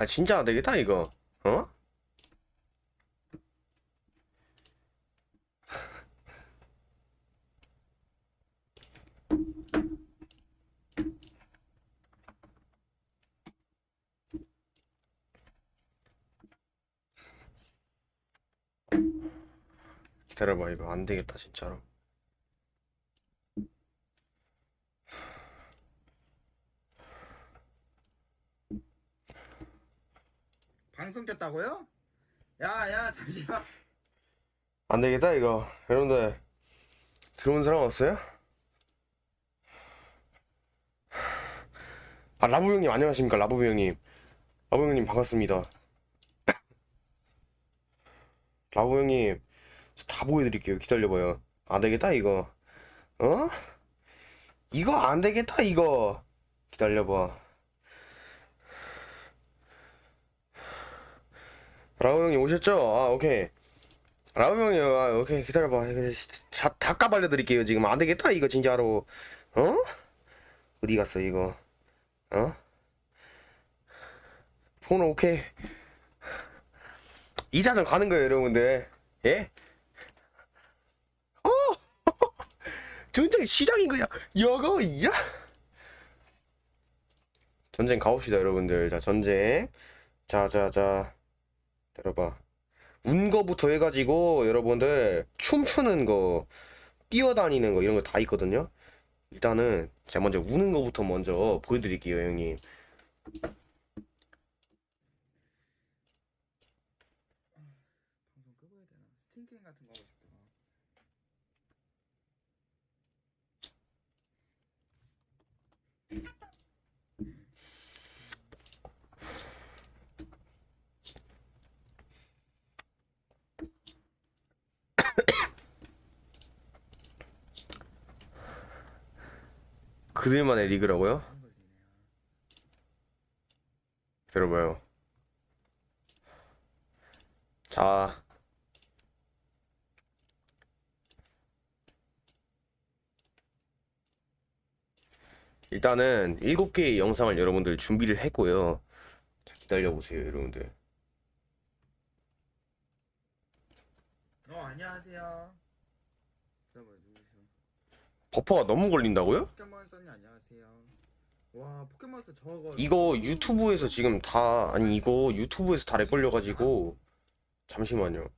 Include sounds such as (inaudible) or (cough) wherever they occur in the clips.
아 진짜 안 되겠다 이거 어? 기다려봐 이거 안 되겠다 진짜로 방송 켰다고요? 야, 야, 잠시만. 안 되겠다 이거 여러분들 들어온 사람 없어요? 아 라부 형님 안녕하십니까 라부 형님 라부 형님 반갑습니다 (coughs) 라부 형님 저 다 보여드릴게요 기다려봐요 안 되겠다 이거 어? 이거 안 되겠다 이거 기다려봐 라부 형님 오셨죠? 아 오케이 라우 형님, 아, 오케이, 기다려봐. 다, 다 까발려드릴게요, 지금. 안 되겠다, 이거, 진짜로. 어? 어디 갔어, 이거? 어? 폰 오케이. 이자는 가는 거예요, 여러분들. 예? 어! 전쟁 시작인 거야. 여거, 야! 전쟁 가봅시다, 여러분들. 자, 전쟁. 자, 자, 자. 들어봐. 운 거부터 해가지고 여러분들 춤추는 거, 뛰어다니는 거 이런 거 다 있거든요. 일단은 제가 먼저 우는 거부터 먼저 보여드릴게요, 형님. 방송 끄고 해야 되나? 스팀 게임 같은 거 하고 싶다. 그들만의 리그라고요? 들어봐요. 자. 일단은 7개의 영상을 여러분들 준비를 했고요. 자, 기다려보세요, 여러분들. 어, 안녕하세요. 버퍼가 너무 걸린다고요? 포켓몬 님 안녕하세요. 와, 포켓몬스 저거. 이거 유튜브에서 지금 다, 아니, 이거 유튜브에서 다 렉 걸려가지고, 잠시만요.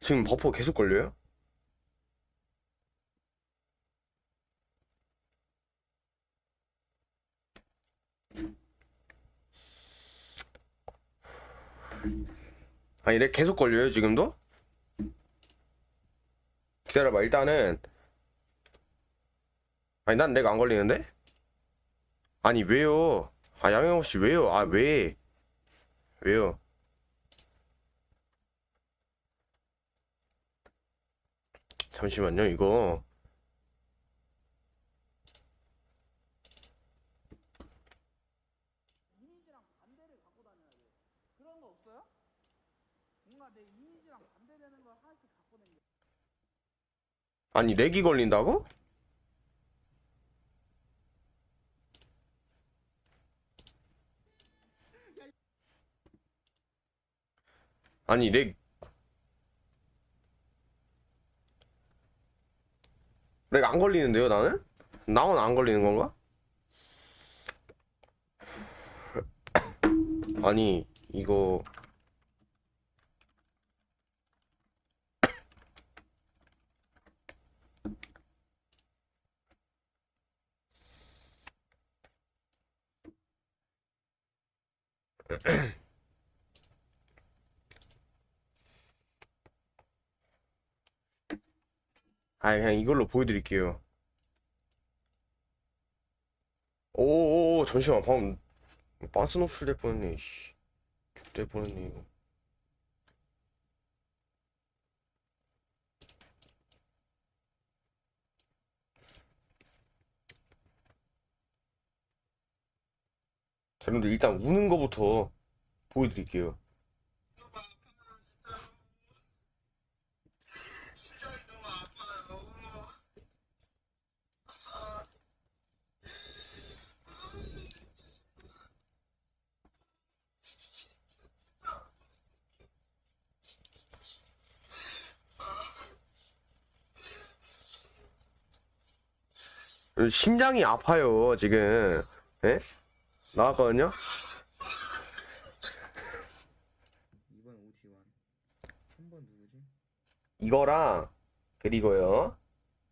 지금 버퍼 계속 걸려요? 아니, 렉 계속 걸려요, 지금도? 기다려봐, 일단은. 아니, 난렉안 걸리는데? 아니 왜요? 아 양영호 씨 왜요? 아 왜? 왜요? 잠시만요 이거 이미지랑 반대를 갖 아니 렉 렉 안 걸리는데요 나는? 나만 안 걸리는 건가? 아니 이거 아 그냥 이걸로 보여드릴게요. 오오오 잠시만. 방금 빤스 노출 될 뻔했네 씨. 될 뻔했네 이거. 자, 여러분들 일단 우는 거부터 보여드릴게요 심장이 아파요 지금. 예? 나왔거든요. 2번 오지환 3번 누구지? 이거랑 그리고요.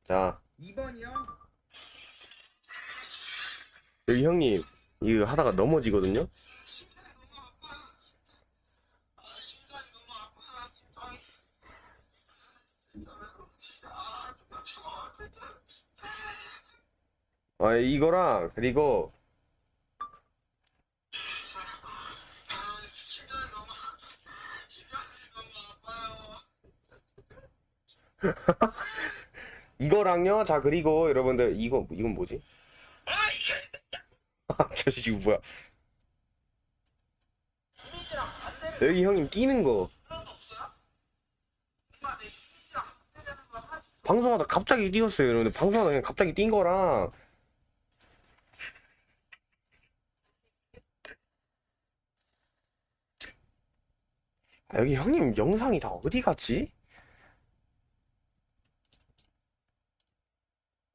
자 2번이요? 여기 형님 이거 하다가 넘어지거든요. 아 이거랑 그리고 (laughs) 이거랑요. 자 그리고 여러분들 이거 이건 뭐지? (laughs) 저 지금 뭐야? 여기 형님 뛰는 거. 방송하다 갑자기 뛰었어요. 여러분들 방송하다 그냥 갑자기 뛴 거랑 아, 여기 형님 영상이 다 어디 갔지?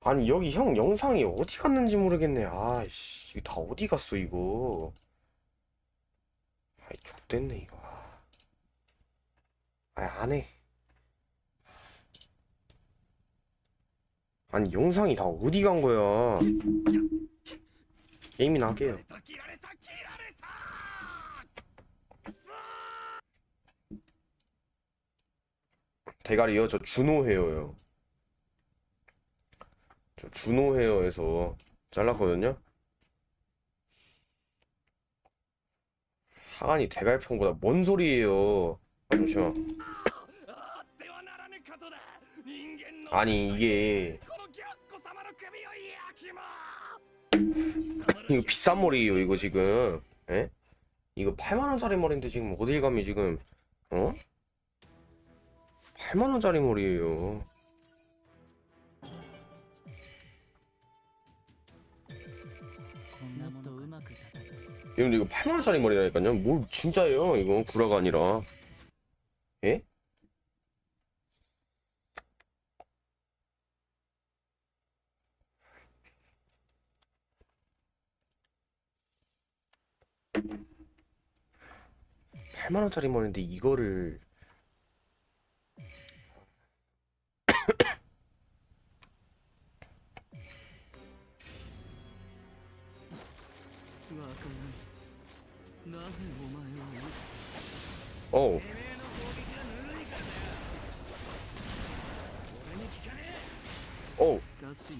아니 여기 형 영상이 어디 갔는지 모르겠네. 아이씨 이거 다 어디 갔어 이거? 아이 좆됐네 이거. 아이 안 해. 아니 영상이 다 어디 간 거야? 게임이나 할게요. 대가리요? 저 준호 헤어요. 저 준호 헤어에서 잘랐거든요. 하간이 대갈평보다 뭔 소리예요? 아, 잠시만. 아니 이게 이거 비싼 머리예요 이거 지금 에? 이거 8만원짜리 머리인데 지금 어딜 감히 지금 어? 8만원짜리 머리에요. 이거 8만원짜리 머리라니까요. 뭘 진짜예요? 이건 구라가 아니라. 예? 팔만원짜리 머리인데 이거를 おう。おう。おし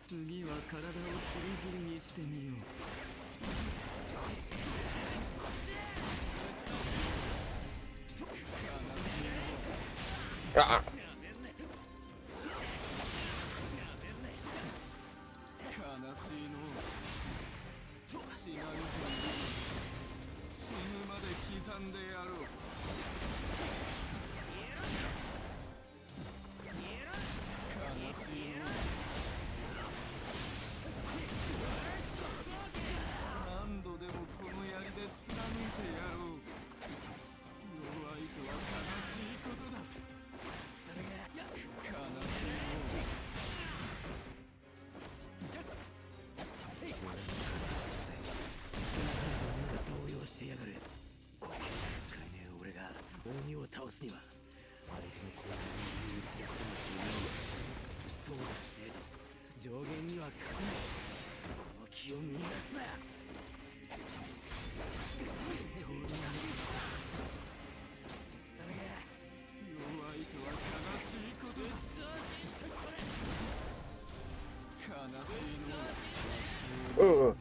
次は体をにしてみようああ。倒すには相手の攻撃に有することもしないそうだしねえと上限には勝てない。この気を逃がすな。ちょうどな弱いとは悲しいことだ悲しいのは 응,